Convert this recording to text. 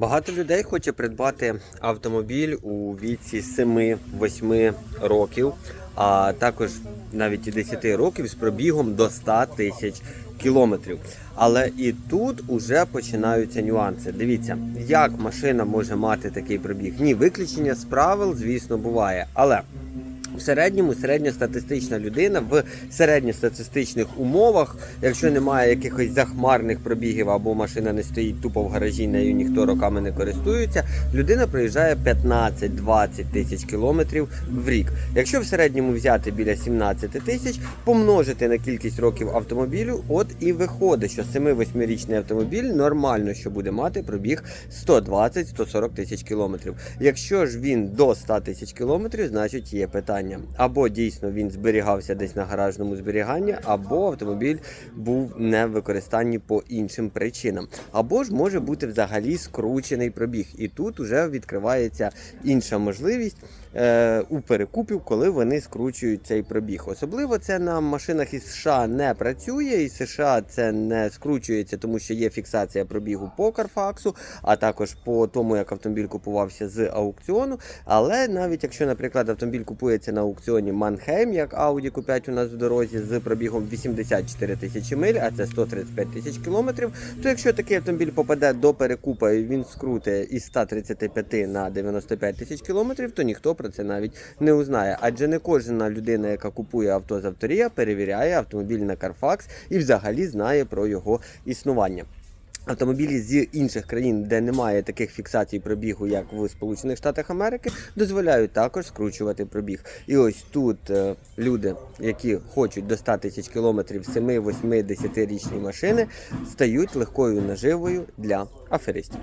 Багато людей хоче придбати автомобіль у віці 7-8 років, а також навіть і 10 років з пробігом до 100 тисяч кілометрів. Але і тут уже починаються нюанси. Дивіться, як машина може мати такий пробіг. Ні, виключення з правил, звісно, буває. Але середньому середньостатистична людина в середньостатистичних умовах, якщо немає якихось захмарних пробігів або машина не стоїть тупо в гаражі, нею ніхто роками не користується, людина проїжджає 15-20 тисяч кілометрів в рік. Якщо в середньому взяти біля 17 тисяч, помножити на кількість років автомобілю, от і виходить, що 7-8-річний автомобіль нормально, що буде мати пробіг 120-140 тисяч кілометрів. Якщо ж він до 100 тисяч кілометрів, значить є питання. Або дійсно він зберігався десь на гаражному зберіганні, або автомобіль був не в використанні по іншим причинам. Або ж може бути взагалі скручений пробіг. І тут вже відкривається інша можливість у перекупів, коли вони скручують цей пробіг. Особливо це на машинах із США не працює, і США це не скручується, тому що є фіксація пробігу по Карфаксу, а також по тому, як автомобіль купувався з аукціону. Але навіть якщо, наприклад, автомобіль купується на аукціоні Манхейм, як Audi Q5 у нас в дорозі з пробігом 84 тисячі миль, а це 135 тисяч кілометрів, то якщо такий автомобіль попаде до перекупа і він скрутить із 135 на 95 тисяч кілометрів, то ніхто про це навіть не узнає. Адже не кожна людина, яка купує авто з авторія, перевіряє автомобіль на Carfax і взагалі знає про його існування. Автомобілі з інших країн, де немає таких фіксацій пробігу, як в Сполучених Штатах Америки, дозволяють також скручувати пробіг. І ось тут е, люди, які хочуть до 100 тисяч кілометрів 7, 8, 10 річні машини, стають легкою наживою для аферистів.